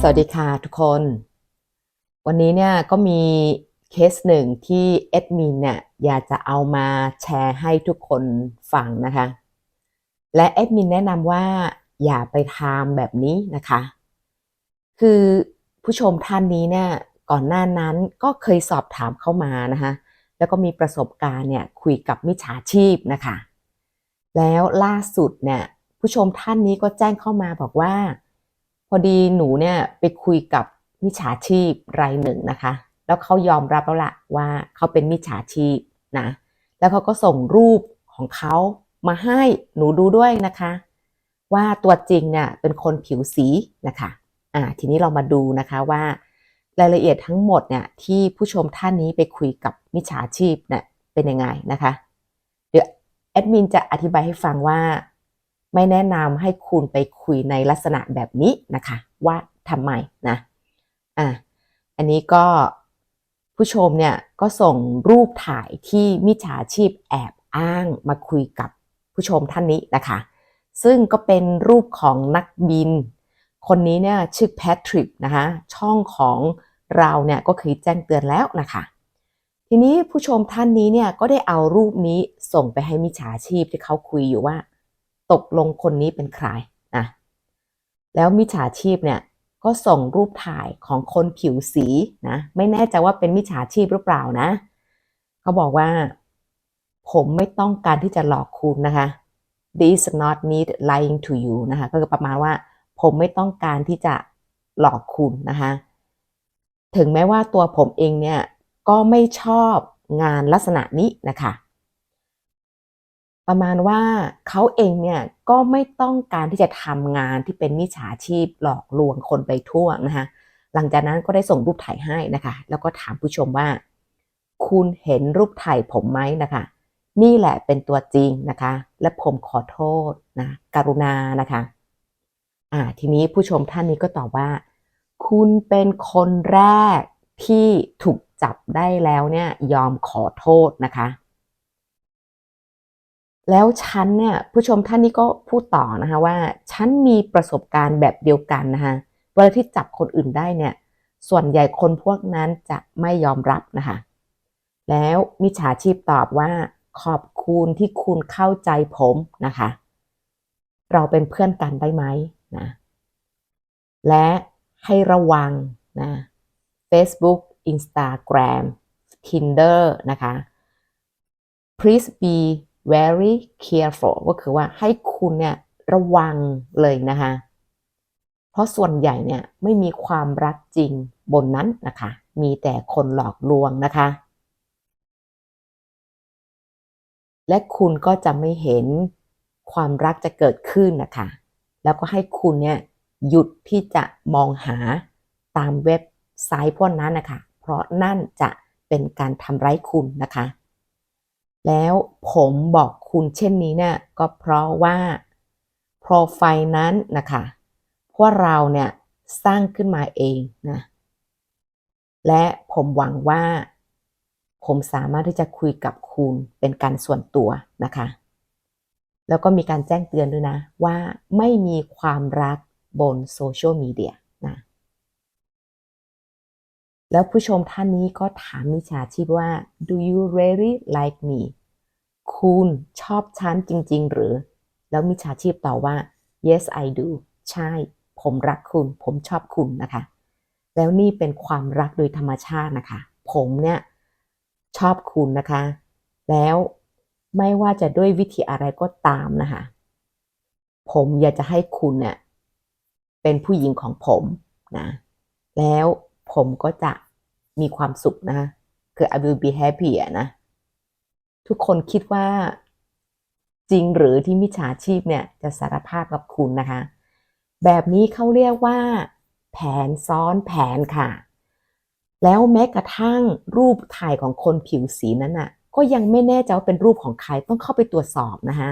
สวัสดีค่ะทุกคน วันนี้เนี่ยก็มีเคสหนึ่งที่แอดมินเนี่ยอยากจะเอามาแชร์ให้ทุกคนฟังนะคะ และแอดมินแนะนำว่าอย่าไปทำแบบนี้นะคะ คือผู้ชมท่านนี้เนี่ยก่อนหน้านั้นก็เคยสอบถามเข้ามานะคะแล้วก็มีประสบการณ์เนี่ยคุยกับมิจฉาชีพนะคะ แล้วล่าสุดเนี่ยผู้ชมท่านนี้ก็แจ้งเข้ามาบอกว่า พอดีหนูเนี่ยไปคุยกับมิจฉาชีพรายหนึ่งนะคะ แล้วเขายอมรับแล้วล่ะว่าเขาเป็นมิจฉาชีพนะ แล้วเขาก็ส่งรูปของเขามาให้หนูดูด้วยนะคะ ว่าตัวจริงเนี่ยเป็นคนผิวสีนะคะอ่าทีนี้เรามาดูนะคะว่ารายละเอียดทั้งหมดเนี่ยที่ผู้ชมท่านนี้ไปคุยกับมิจฉาชีพเนี่ยเป็นยังไงนะคะ เดี๋ยวแอดมินจะอธิบายให้ฟังว่า ไม่แนะนำให้คุณไปคุยในลักษณะแบบนี้นะคะ ว่าทำไมนะอะอันนี้ก็ผู้ชมเนี่ยก็ส่งรูปถ่ายที่มิจฉาชีพแอบอ้างมาคุยกับผู้ชมท่านนี้นะคะ ซึ่งก็เป็นรูปของนักบิน คนนี้เนี่ยชื่อแพทริกนะคะช่องของเราเนี่ยก็เคยแจ้งเตือนแล้วนะคะทีนี้ผู้ชมท่านนี้เนี่ยก็ได้เอารูปนี้ส่งไปให้มิจฉาชีพที่เขาคุยอยู่ว่า ตกลงคนนี้เป็นใครนะแล้วมิจฉาชีพเนี่ยก็ส่งรูปถ่ายของคนผิวสีนะไม่แน่ใจว่าเป็นมิจฉาชีพหรือเปล่านะเขาบอกว่า ผมไม่ต้องการที่จะหลอกคุณนะคะ this not need lying to you นะคะก็คือประมาณว่า ผมไม่ต้องการที่จะหลอกคุณนะคะถึงแม้ว่าตัวผมเองเนี่ยก็ไม่ชอบงานลักษณะนี้นะคะ ประมาณว่าเขาเองเนี่ยก็ไม่ต้องการที่จะทำงานที่เป็นมิจฉาชีพหลอกลวงคนไปทั่วนะคะหลังจากนั้นก็ได้ส่งรูปถ่ายให้นะคะ แล้วก็ถามผู้ชมว่า คุณเห็นรูปถ่ายผมไหมนะคะ นี่แหละเป็นตัวจริงนะคะ และผมขอโทษนะกรุณานะคะอ่าทีนี้ผู้ชมท่านนี้ก็ตอบว่า คุณเป็นคนแรกที่ถูกจับได้แล้วเนี่ยยอมขอโทษนะคะ แล้วฉันเนี่ยผู้ชมท่านนี้ก็พูดต่อนะคะว่าฉันมีประสบการณ์แบบเดียวกันนะคะเวลาที่จับคนอื่นได้เนี่ยส่วนใหญ่คนพวกนั้นจะไม่ยอมรับนะคะแล้วมิจฉาชีพตอบว่าขอบคุณที่คุณเข้าใจผมนะคะ เราเป็นเพื่อนกันได้ไหมนะและให้ระวังนะ Facebook Instagram Tinder นะคะ please be very careful ก็คือว่าให้คุณเนี่ยระวังเลยนะคะ เพราะส่วนใหญ่เนี่ยไม่มีความรักจริงบนนั้นนะคะ มีแต่คนหลอกลวงนะคะ และคุณก็จะไม่เห็นความรักจะเกิดขึ้นนะคะ แล้วก็ให้คุณเนี่ยหยุดที่จะมองหาตามเว็บไซต์พวกนั้นนะคะ เพราะนั่นจะเป็นการทำร้ายคุณนะคะ แล้วผมบอกคุณเช่นนี้เนี่ยก็เพราะว่าโปรไฟล์นั้นนะคะพวกเราเนี่ยสร้างขึ้นมาเองนะและผมหวังว่า ผมสามารถที่จะคุยกับคุณเป็นการส่วนตัวนะคะ แล้วก็มีการแจ้งเตือนด้วยนะ ว่าไม่มีความรักบนโซเชียลมีเดียนะ แล้วผู้ชมท่านนี้ก็ถามมิจฉาชีพว่า do you really like me คุณชอบฉันจริง ๆ หรือ แล้วมิจฉาชีพตอบว่า yes I do ใช่ ผมรักคุณ ผมชอบคุณนะคะ แล้วนี่เป็นความรักโดยธรรมชาตินะคะ ผมเนี่ยชอบคุณนะคะ แล้วไม่ว่าจะด้วยวิธีอะไรก็ตามนะคะ ผมอยากจะให้คุณเนี่ยเป็นผู้หญิงของผมนะ แล้ว ผมก็จะมีความสุขนะคือ I will be happy นะทุกคนคิดว่าจริงหรือที่มิจฉาชีพเนี่ยจะสารภาพกับคุณนะคะ แบบนี้เขาเรียกว่า แผนซ้อนแผนค่ะ แล้วแม้กระทั่งรูปถ่ายของคนผิวสีนั้นน่ะ ก็ยังไม่แน่ใจว่าเป็นรูปของใครต้องเข้าไปตรวจสอบนะคะ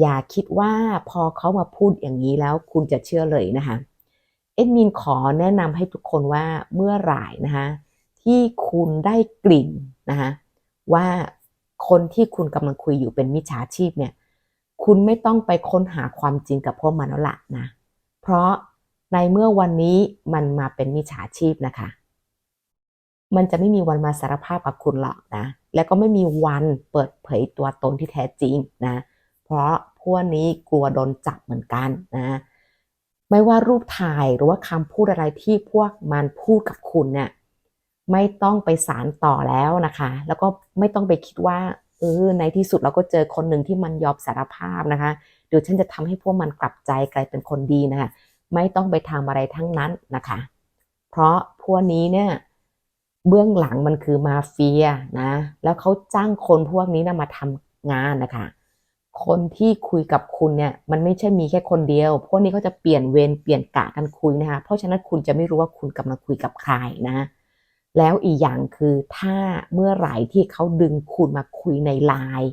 อย่าคิดว่าพอเขามาพูดอย่างนี้แล้วคุณจะเชื่อเลยนะคะ เอ็ดมินขอแนะนำให้ทุกคนว่าเมื่อไหร่นะคะที่คุณได้กลิ่นนะคะว่าคนที่คุณกำลังคุยอยู่เป็นมิจฉาชีพเนี่ย คุณไม่ต้องไปค้นหาความจริงกับพวกมันแล้วละนะ เพราะในเมื่อวันนี้มันมาเป็นมิจฉาชีพนะคะ มันจะไม่มีวันมาสารภาพกับคุณหรอกนะ แล้วก็ไม่มีวันเปิดเผยตัวตนที่แท้จริงนะ เพราะพวกนี้กลัวโดนจับเหมือนกันนะ ไม่ว่ารูปถ่ายหรือว่าคำพูดอะไรที่พวกมันพูดกับคุณเนี่ยไม่ต้องไปสารต่อแล้วนะคะ แล้วก็ไม่ต้องไปคิดว่าเออในที่สุดเราก็เจอคนหนึ่งที่มันยอมสารภาพนะคะ เดี๋ยวฉันจะทำให้พวกมันกลับใจกลายเป็นคนดีนะคะ ไม่ต้องไปทำอะไรทั้งนั้นนะคะ เพราะพวกนี้เนี่ยเบื้องหลังมันคือมาเฟียนะ แล้วเขาจ้างคนพวกนี้นะมาทำงานนะคะ คนที่คุยกับคุณเนี่ยมันไม่ใช่มีแค่คนเดียว พวกนี้เขาจะเปลี่ยนเวรเปลี่ยนกะกันคุยนะคะ เพราะฉะนั้นคุณจะไม่รู้ว่าคุณกำลังคุยกับใครนะ แล้วอีกอย่างคือถ้าเมื่อไหร่ที่เขาดึงคุณมาคุยใน Line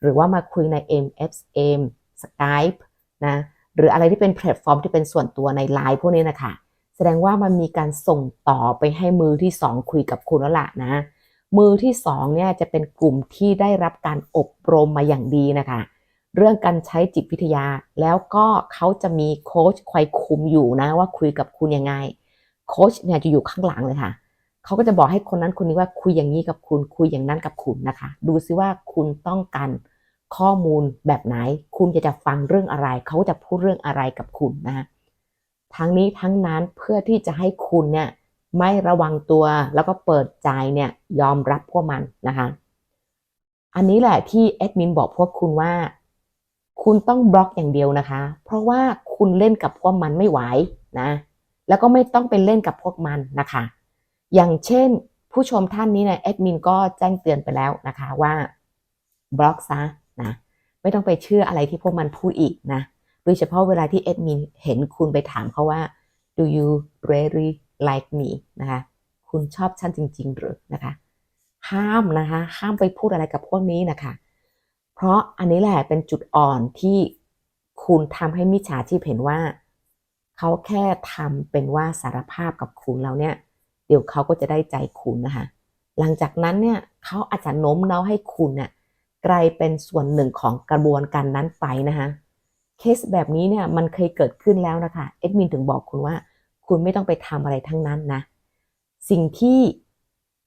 หรือว่ามาคุยใน MSM Skype นะหรืออะไรที่เป็นแพลตฟอร์มที่เป็นส่วนตัวใน Line พวกนี้นะคะแสดงว่ามันมีการส่งต่อไปให้มือที่สองคุยกับคุณแล้วล่ะนะ มือที่สองเนี่ยจะเป็นกลุ่มที่ได้รับการอบรมมาอย่างดีนะคะ เรื่องการใช้จิตวิทยา แล้วก็เขาจะมีโค้ชคอยคุมอยู่นะว่าคุยกับคุณยังไงโค้ชเนี่ยจะอยู่ข้างหลังเลยค่ะเขาก็จะบอกให้คนนั้นคนนี้ว่าคุยอย่างนี้กับคุณคุยอย่างนั้นกับคุณนะคะ ดูซิว่าคุณต้องการข้อมูลแบบไหน คุณจะจะฟังเรื่องอะไร เขาจะพูดเรื่องอะไรกับคุณนะทั้งนี้ทั้งนั้นเพื่อที่จะให้คุณเนี่ยไม่ระวังตัวแล้วก็เปิดใจเนี่ยยอมรับพวกมันนะคะ อันนี้แหละที่แอดมินบอกพวกคุณว่า คุณต้องบล็อกอย่างเดียวนะคะ เพราะว่าคุณเล่นกับพวกมันไม่ไหวนะ แล้วก็ไม่ต้องไปเล่นกับพวกมันนะคะ อย่างเช่นผู้ชมท่านนี้เนี่ยแอดมินก็แจ้งเตือนไปแล้วนะคะว่าบล็อกซะนะไม่ต้องไปเชื่ออะไรที่พวกมันพูดอีกนะโดยเฉพาะเวลาที่แอดมินเห็นคุณไปถามเขาว่า do you really like me นะคะคุณชอบฉันจริง ๆ หรือนะคะ ห้ามนะคะ ห้ามไปพูดอะไรกับพวกนี้นะคะ เพราะอันนี้แหละเป็นจุดอ่อนที่คุณทำให้มิจฉาชีพเห็นว่า เขาแค่ทำเป็นว่าสารภาพกับคุณแล้วเนี่ย เดี๋ยวเขาก็จะได้ใจคุณนะคะหลังจากนั้นเนี่ยเขาอาจจะโน้มน้าวให้คุณเนี่ยกลายเป็นส่วนหนึ่งของกระบวนการนั้นไปนะคะเคสแบบนี้เนี่ยมันเคยเกิดขึ้นแล้วนะคะเอ็ดมินถึงบอกคุณว่า คุณไม่ต้องไปทำอะไรทั้งนั้นนะ สิ่งที่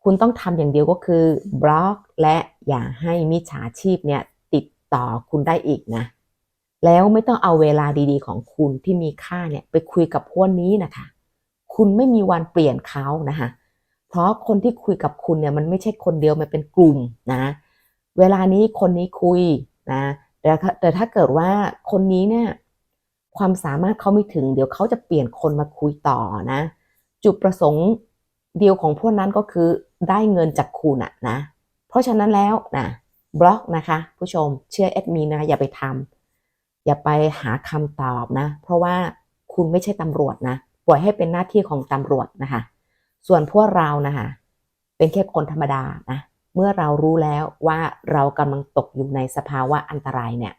คุณต้องทำอย่างเดียวก็คือบล็อก และอย่าให้มิจฉาชีพเนี่ย ต่อคุณได้อีกนะ แล้วไม่ต้องเอาเวลาดีๆ ของคุณที่มีค่าเนี่ยไปคุยกับพวกนี้นะคะ คุณไม่มีวันเปลี่ยนเขานะคะเพราะคนที่คุยกับคุณเนี่ยมันไม่ใช่คนเดียวมันเป็นกลุ่มนะ เวลานี้คนนี้คุยนะแต่แต่ถ้าเกิดว่าคนนี้เนี่ยความสามารถเขาไม่ถึง เดี๋ยวเขาจะเปลี่ยนคนมาคุยต่อนะ จุดประสงค์เดียวของพวกนั้นก็คือได้เงินจากคุณอะนะ เพราะฉะนั้นแล้วนะ บล็อกนะคะ ผู้ชมเชื่อแอดมินนะคะอย่าไปทำอย่าไปหาคำตอบนะ เพราะว่าคุณไม่ใช่ตำรวจนะ ปล่อยให้เป็นหน้าที่ของตำรวจนะคะ ส่วนพวกเรานะคะ เป็นแค่คนธรรมดานะ เมื่อเรารู้แล้วว่าเรากำลังตกอยู่ในสภาวะอันตรายเนี่ย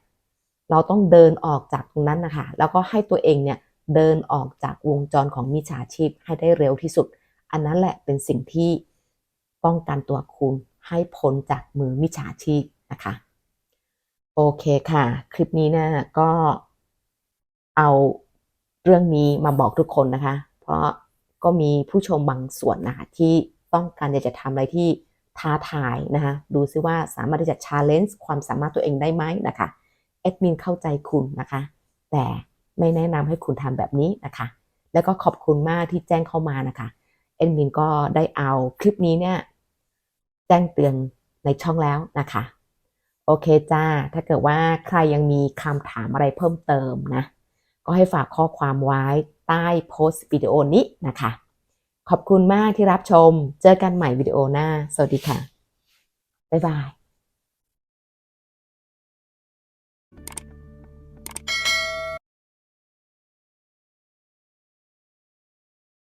เราต้องเดินออกจากตรงนั้นนะคะ แล้วก็ให้ตัวเองเนี่ยเดินออกจากวงจรของมิจฉาชีพให้ได้เร็วที่สุด อันนั้นแหละเป็นสิ่งที่ป้องกันตัวคุณ ให้พ้นจากมือมิจฉาชีพนะคะ โอเคค่ะ คลิปนี้เนี่ยก็เอาเรื่องนี้มาบอกทุกคนนะคะ เพราะก็มีผู้ชมบางส่วนนะคะที่ต้องการอยากจะทำอะไรที่ท้าทายนะคะดูซิว่าสามารถที่จะ challenge ความสามารถตัวเองได้ไหมนะคะแอดมินเข้าใจคุณนะคะ แต่ไม่แนะนำให้คุณทำแบบนี้นะคะ แล้วก็ขอบคุณมากที่แจ้งเข้ามานะคะแอดมินก็ได้เอาคลิปนี้เนี่ย แจ้งเตือนในช่องแล้วนะคะ โอเคจ้า ถ้าเกิดว่าใครยังมีคำถามอะไรเพิ่มเติมนะ ก็ให้ฝากข้อความไว้ใต้โพสต์วิดีโอนี้นะคะ ขอบคุณมากที่รับชม เจอกันใหม่วิดีโอหน้า สวัสดีค่ะ บ๊ายบาย